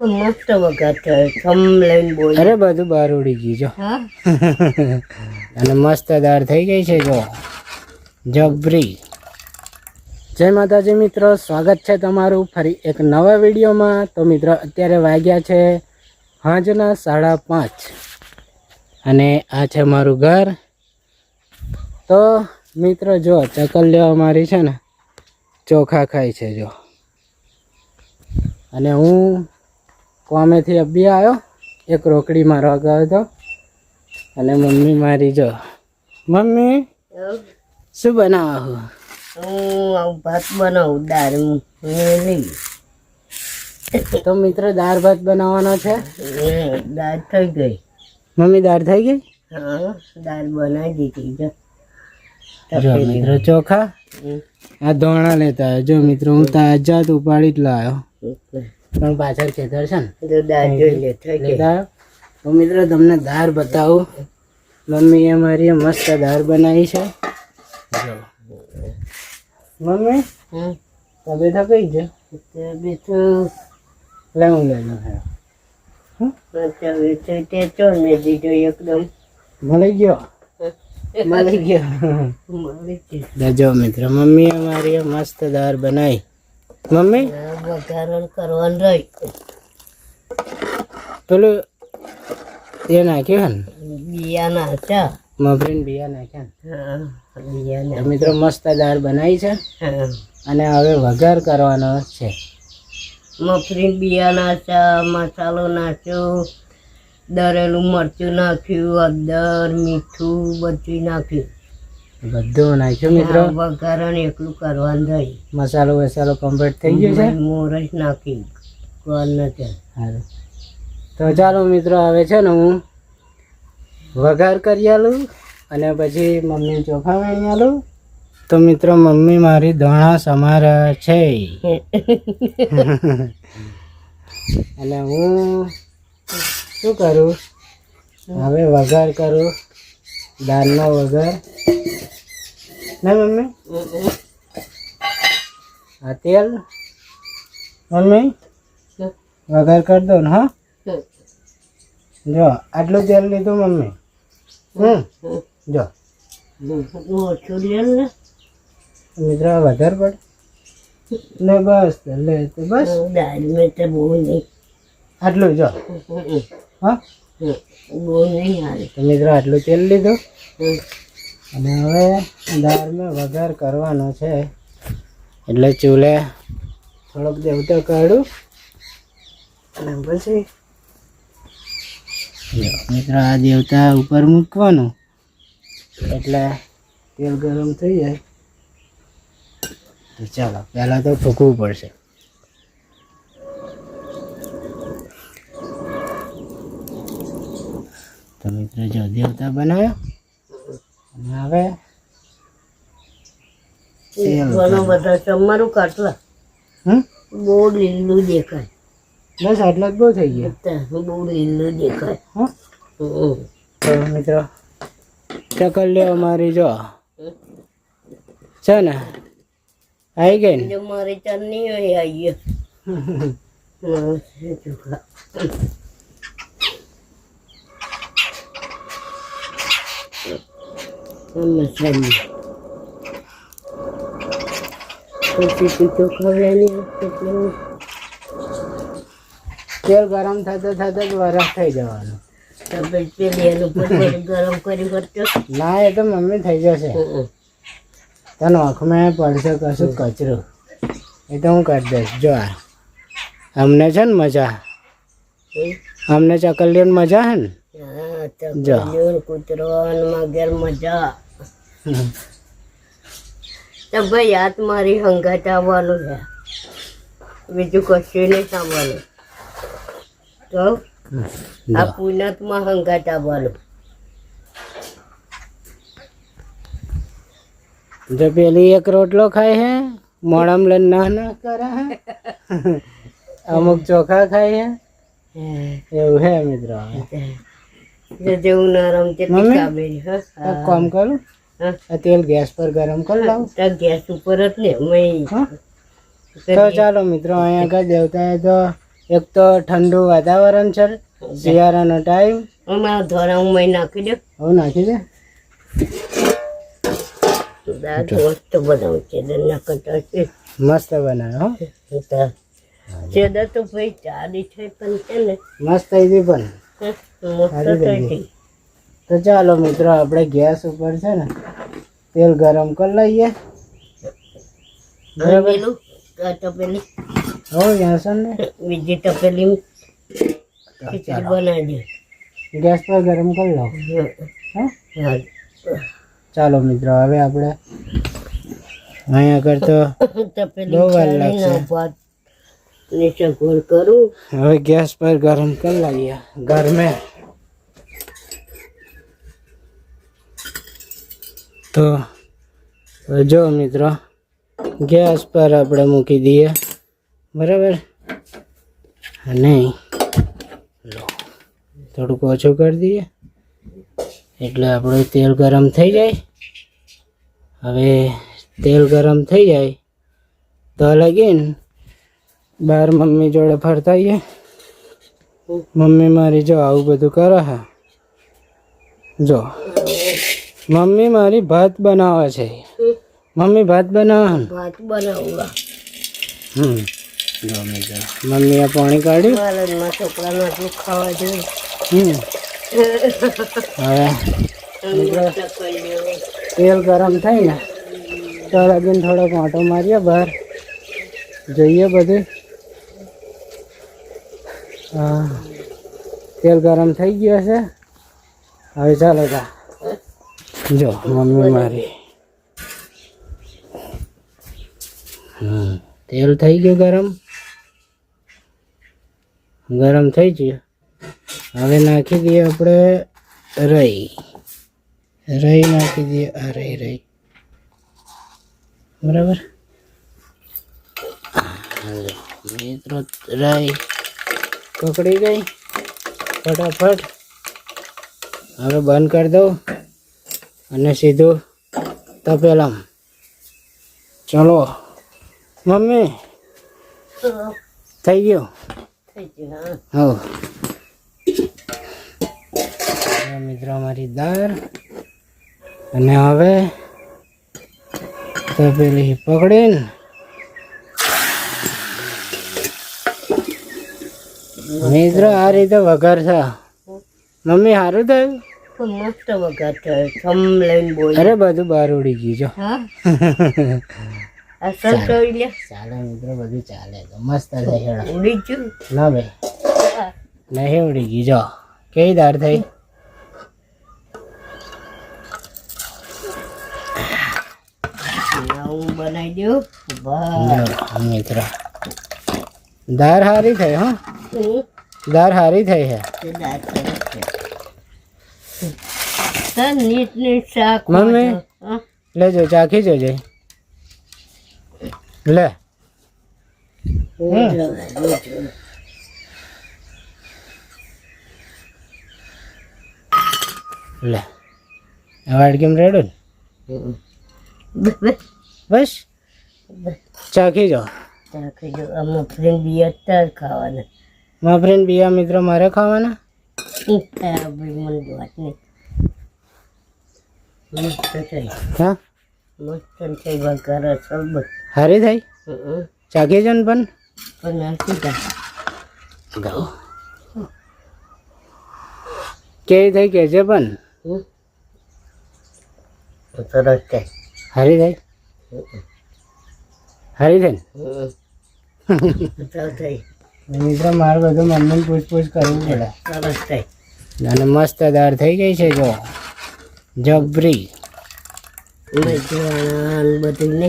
મસ્ત અરે બધું બહાર ઉડી ગયું, જો. અને મસ્ત દાળ થઈ ગઈ છે, જો. જબરી. જય માતાજી, મિત્રો. સ્વાગત છે તમારું ફરી એક નવા વિડીયોમાં. તો મિત્રો, અત્યારે વાગ્યા છે સાંજના સાડા પાંચ. અને આ છે મારું ઘર. તો, મિત્રો, જો ચકલીઓ અમારી છે ને, ચોખા ખાય છે, જો. અને હું કોમેથી અબી આવ્યો એક રોકડી મારવા ગયો હતો. અને મમ્મી મારી જો. મમ્મી શું બનાવો હું? આવું ભાત બનાવું દાળ તો મિત્રો દાળ ભાત બનાવવાનો છે? દાળ થઈ ગઈ. મમ્મી દાળ થઈ ગઈ? હા દાળ બનાવી દીધી જો જો મિત્રો ચોખા? આ ધોણા લેતા. જો મિત્રો હું તાજા જ ઉપાડી જ લાવ્યો પણ પાછળ ખેતર છે ને. જો દાળ. તો મિત્રો તમને દાળ બતાવું. મમ્મીએ મારી મસ્ત દાળ બનાવી છે. મમ્મી. તબિયત કઈ છે? તબિયત લેવું લે હું લઈ લઉં હેરો. હવે તો તે ચોર ને દીધો એકદમ. મળી ગયો? મળી ગયો. મળી મિત્ર મમ્મીએ મારી મસ્ત દાળ બનાવી. મમ્મી? વઘારણ કરવાનું રહી પેલું એ નાખ્યું ને? બિયાના હતા. મફરીન બિયા નાખ્યા બિયા મિત્રો મસ્ત દાળ બનાવી છે. અને હવે વઘાર કરવાનો છે. મફરીન બિયાના ચા મસાલો નાખ્યો દરેલું મરચું નાખ્યું અદર મીઠું બધું નાખ્યું. બધું નાખ્યું મિત્રો. વઘારણ એકલું કરવાનું રહી મસાલો વસાલો કમ્પ્લીટ થઈ ગયો છે? મોરસ નાખી કોણ નથી હારું. તો ચાલો મિત્રો હવે છે ને હું વઘાર કરી આલું અને પછી મમ્મી ચોખા વાળી આલું. તો મિત્રો મમ્મી મારી ધોણા સમાર છે. અને હું શું કરું? હવે વઘાર કરું. દાળનો વઘાર. ના મમ્મી આ તેલ મમ્મી વઘાર કરી દો ને હા જો આટલું તેલ લીધું મમ્મી હમ જો ઓછું લે ને મિત્ર વધારે પડે ને બસ તો લે તો બસ દાળ મેં તો બહુ નહીં આટલું જો હા બહુ નહીં હારે તો મિત્રો આટલું તેલ લીધું અને હવે દાળમાં વઘાર કરવાનો છે. એટલે ચૂલે થોડોક દેવતા કાઢું. અને પછી મિત્રો, આ દેવતા ઉપર મૂકવાનું. એટલે તેલ ગરમ થઈ જાય. તો ચાલો, પહેલાં તો ફૂકવું પડશે. તો મિત્રો, જો દેવતા બનાવ્યો. અને હવે ઘણો બધો તમારું કાટલા બહુ લીલું દેખાય. બસ આટલા જ બહુ થઈ ગયા. બહુ લીલું દેખાય. હા મિત્રો તો મિત્રો અમારી જો. છે ને? આવી ગઈ ને? મારી ચટણી હોય આવીએ ચોખા મસાલી પછી ચોખા લેની એટલે તેલ ગરમ થતા થતા જ વરસ થઈ જવાનું તમે પેલી એનું ગરમ કરી કરતો ના એ તો મમ્મી થઈ જશે તને આંખમાં પડશે કશું કચરો એ તો હું કરી દઈશ જો આ અમને છે ને મજા અમને ચકલીઓને મજા હે ને જો. કૂતરો અને મગર મજા તો ભાઈ હાથ મારી હંગાટ આવવાનું છે. બીજું કશું નહીં સાંભળવાનું તો આ. પુનતમાં હંગાત આવવાનું જો પેલી એક રોટલો ખાય હે મોડામ લઈને ના ના કરે હે અમુક ચોખા ખાય હે. એવું હે મિત્રો? જેવું નરમ? હા. કામ કરું? આ તેલ ગેસ પર ગરમ કરી લઉં ગેસ ઉપર જ ને મેં તો ચાલો મિત્રો અહીંયા આગળ દેવતાએ તો એક તો ઠંડુ વાતાવરણ છે. શિયાળાનો ટાઈમ અમારા ધોરા હું નાખી દઉં. હું નાખી દે. મસ્ત બનાવું છે દરના કરતા છે. મસ્ત બનાવે હો. ચેદા તો ભાઈ ચાલી છે પણ છે ને. મસ્ત થઈ ગઈ પણ. મસ્ત થઈ ગઈ. તો ચાલો મિત્રો આપણે ગેસ ઉપર છે ને તેલ ગરમ કરી લઈએ. અને પેલું આ તપેલી. હો યાસન ને. બીજી તપેલી ખીચડી બનાવી ગેસ પર ગરમ કરી લો. દે હા. હા. ચાલો મિત્રો હવે આપણે અહીંયા કરતો તપેલી બહુ વાર ચાળીને લાગશે. ભાત નીચે ગોળ કરું. હવે ગેસ પર ગરમ કરી લઈએ. ગરમે. તો, જો મિત્રો, ગેસ પર આપણે મૂકી દઈએ. બરાબર? અને લો, થોડુંક ઓછું કરી દઈએ. એટલે આપણું તેલ ગરમ થઈ જાય. હવે તેલ ગરમ થઈ જાય તો લગીન બહાર મમ્મી જોડે ફરતા આવીએ મમ્મી મારી, જો આવું બધું કરે હા. જો. મમ્મી મારી ભાત બનાવે છે. મમ્મી ભાત બનાવે. ભાત બનાવવા. હમ. જો મિત્રો મમ્મીએ પાણી કાઢ્યું. મારા છોકરાને આટલું ખાવા જોઈએ. હમ. હવે. તેલ ગરમ થાય ને તો લગીને થોડોક આંટો મારીએ બહાર. જોઈએ બધું. હા. તેલ ગરમ થઈ ગયો છે હવે ચાલો તા જો મમ્મી મારી હમ તેલ થઈ ગયું ગરમ? ગરમ થઈ ગયું? હવે નાખી દઈએ આપણે રઈ. રઈ નાખી દઈએ. આ રઈ રઈ. બરાબર? મિત્રો, રઈ પકડી ગઈ. ફટાફટ. હવે બંધ કરી દઉં. અને સીધું તપેલા ચલો મમ્મી. થઈ ગયું? હા. મિત્રો અમારી દાળ અને હવે તપેલી પકડીને મિત્રો આ રીતે વઘાર છે મમ્મી સારું થયું? મસ્ત વગર થયો થમ લઈને બોલ અરે બધું બહાર ઉડી ગયું જો. હા? અસર કરી લે. ચાલે મિત્રો બધું ચાલે મસ્ત થઈ હેડો. ઉડી ગયું. ના ભાઈ. નહીં ઉડી ગઈ જો. કેવી દાર થઈ? હું બનાવી દઉં. બસ મિત્રો. દાળ સારી થઈ હો. દાર સારી થઈ છે દાર સરસ નીટ નીટ શાક મમ્મી. લેજો ચાખી જોજે લે. લે. આ વાડકીમ રેડો ને. બસ ચાખી જો ચાખી જો આમાં ફ્રેન્ડ બી અત્યારે ખાવાના. મારા ફ્રેન્ડ બીજા મિત્રો મારે ખાવાના? ભાઈ મને વાત નહીં. મસ્ત થઈ હા મસ્ત વઘાર થઈ હમ. ને પણ પણ નાખી દે ગાઓ કેવી થઈ કે છે પણ. સરસ થાય હારી થઈ હારી ને મિત્રો મારે બધું મમ્મીને પૂછપૂછ કરવું પડે સરસ થઈ અને મસ્ત દાળ થઈ ગઈ છે જો જબરી. મેથીવાળા ને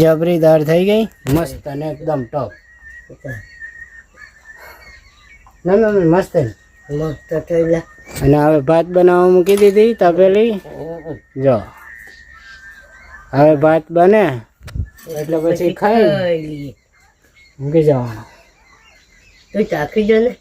જબરી દાળ થઈ ગઈ. મસ્ત અને એકદમ ટોપ ના ના મસ્ત મસ્ત થઈ ગયા અને હવે ભાત બનાવવા મૂકી દીધી તપેલી. જો. હવે ભાત બને. એટલે પછી ખાઈ. ખાઈ. મૂકી જવાનું. તું ચાખી જો ને.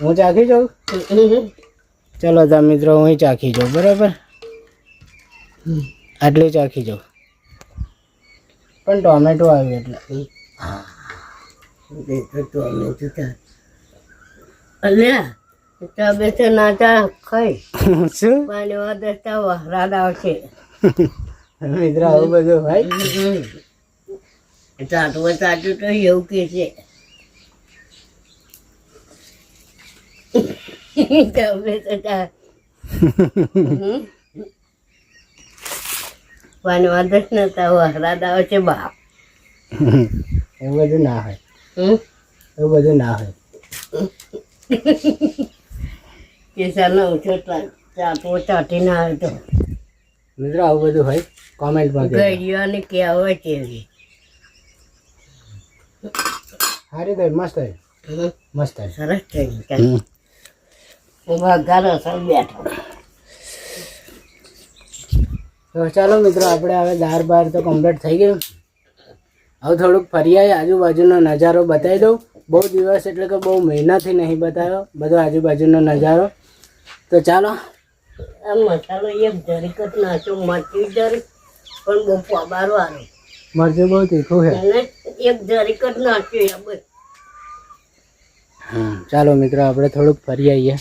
હું ચાખી જાઉં? ચલો તા મિત્રો હું ચાખી જાઉં. બરાબર? આટલી ચાખી જાઉં પણ ટોમેટો આવ્યું એટલે. હા તો જુદા અલ્યા ચા બેસે નાચા ખાઈ. શું? પાણી વાદળતા વહરાદ આવશે. મિત્રો આવું બધું ભાઈ ચાટવું ચાટું તો એવું કે છે. ચા બેસે ચા વાંધો જ નતા વહરાદ છે બાપ. એવું બધું ના હોય. હમ? એવું બધું ના હોય. કેસાનો ઓછો ચાટવો ચાટીને આવે તો. મિત્રો આવું બધું હોય? કોમેન્ટમાં ને કે આવે છે સારી થાય મસ્ત હમ. મસ્ત સરસ થઈ ગયું હું ઘર અસર બેઠો. તો ચાલો મિત્રો આપણે હવે દાર બાર તો કમ્પ્લીટ થઈ ગયું. હવે થોડુંક ફરી આવી આજુબાજુનો નજારો બતાવી દઉં. બહુ દિવસ એટલે કે બહુ મહિનાથી નહીં બતાવ્યો બધો આજુબાજુનો નજારો. તો ચાલો. મસાલો એક જરીક જ મરચી જરીક પણ બહુ પબારવાનું. મરચું બહુ તીખું છે. એક જરીક જ બસ. હમ, ચાલો મિત્રો આપણે થોડુંક ફરી આવીએ.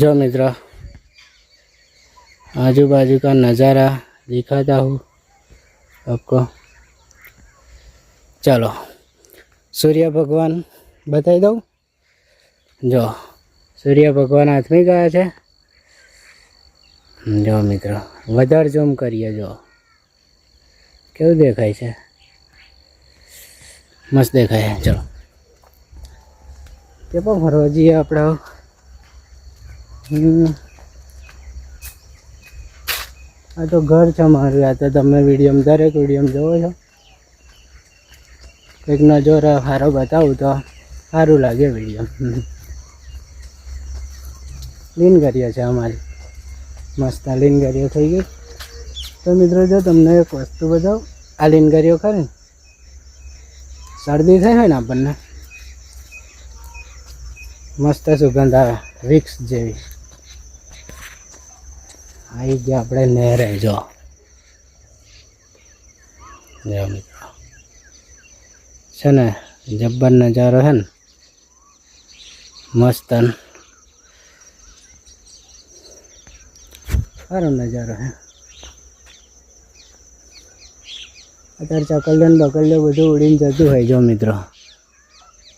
જો મિત્રો आजू बाजू का नज़ारा दिखाता हूँ आपको चलो सूर्य भगवान बताई दो जो સૂર્ય ભગવાન હાથમી ગયા છે જો મિત્રો વધારે ઝૂમ કરીએ જો કેવું દેખાય છે મસ્ત દેખાય છે ચલો તે પણ ફરવા જઈએ આપણે હમ. આ તો ઘર છે મારું, આ તો તમે વિડીયોમાં, દરેક વિડીયોમાં જોવો છો. કંઈક નજર સારો બતાવું તો સારું લાગે વીડિયો. લીન છે અમારી. મસ્ત લીન થઈ ગઈ. તો મિત્રો, જો તમને એક વસ્તુ બતાવું, આ લીન કરીઓ ખરી. શરદી થઈ હોય ને આપણને, મસ્ત સુગંધ આવે વિક્સ જેવી. આવી ગયા આપણે નહેરે જો. મિત્રો. છે ને, જબ્બર નજારો છે ને, મસ્ત. સારો નજારો છે. અત્યારે ચકલ્યો ને બકલિયો બધું ઉડીને જતું હોય, જો મિત્રો.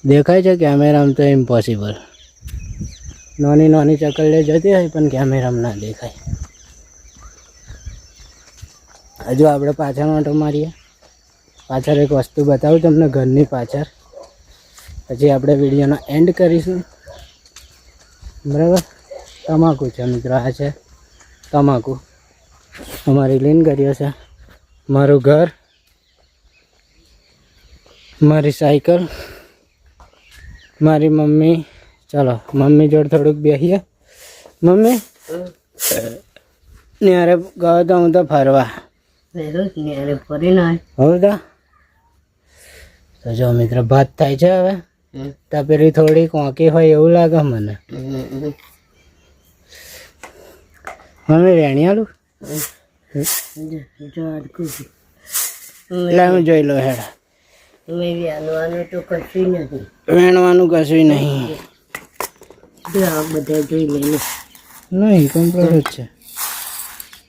દેખાય છે કેમેરામાં તો ઇમ્પોસિબલ નાની નાની ચકલ્યો જતી હોય, પણ કેમેરામાં ના દેખાય. હજુ આપણે પાછળ ઓટો મારીએ. પાછળ એક વસ્તુ બતાવું તમને ઘરની પાછળ. પછી આપણે વિડીયોનો એન્ડ કરીશું. બરાબર? તમાકુ છે મિત્રો આ છે તમાકુ. અમારી લીન કર્યો છે. મારું ઘર મારી સાયકલ મારી મમ્મી. ચાલો મમ્મી જોડે થોડુંક બેસીએ મમ્મી ત્યારે ગયો તો હું તો ફરવા. હવે તો તો જો મિત્ર ભાત થાય છે હવે. તપેલી થોડી કોંકી હોય એવું લાગે મને. મમ્મી વેણી આલું. એટલે હું જોઈ લો હેડ. મેં વ્યાનવાનું તો કશું નથી. વેણવાનું કશું નહીં. બધા જોઈ લઈને. નહીં કમ્પ્લીટ જ છે.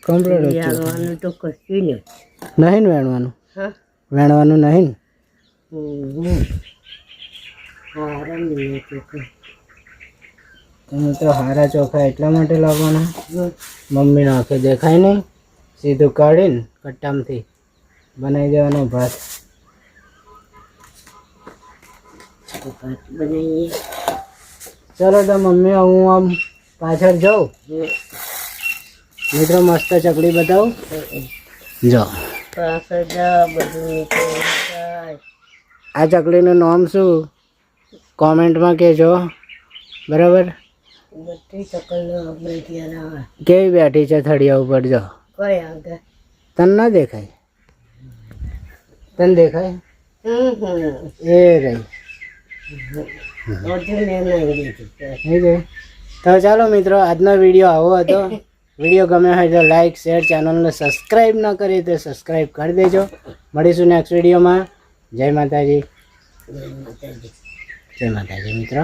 કમ્પ્લીટ જ છે તો કશું નહીં. ને વેણવાનું? હા. વેણવાનું નહીં. તમે તો હારા ચોખા એટલા માટે લાવવાના. મમ્મીનો આંખે દેખાય નહીં. સીધું કાઢીને કટ્ટામથી બનાવી દેવાનો ભાત. ભાત બનાવીએ. ચલો તો મમ્મી હું આમ પાછળ જાઉં. મિત્રો મસ્ત ચકડી બતાવું. જો. આ ચકડીનું નામ શું? કોમેન્ટમાં કહેજો. બરાબર? કેવી બેઠી છે થળિયા ઉપર? જો. તન ના દેખાય? તને દેખાય? એ રહી તો ચાલો મિત્રો આજનો વીડિયો આવો હતો. વીડિયો ગમે હોય તો લાઈક શેર ચેનલને સબસ્ક્રાઈબ ન કરી તો સબસ્ક્રાઈબ કરી દેજો. મળીશું નેક્સ્ટ વિડીયોમાં. જય માતાજી. જય માતાજી મિત્રો.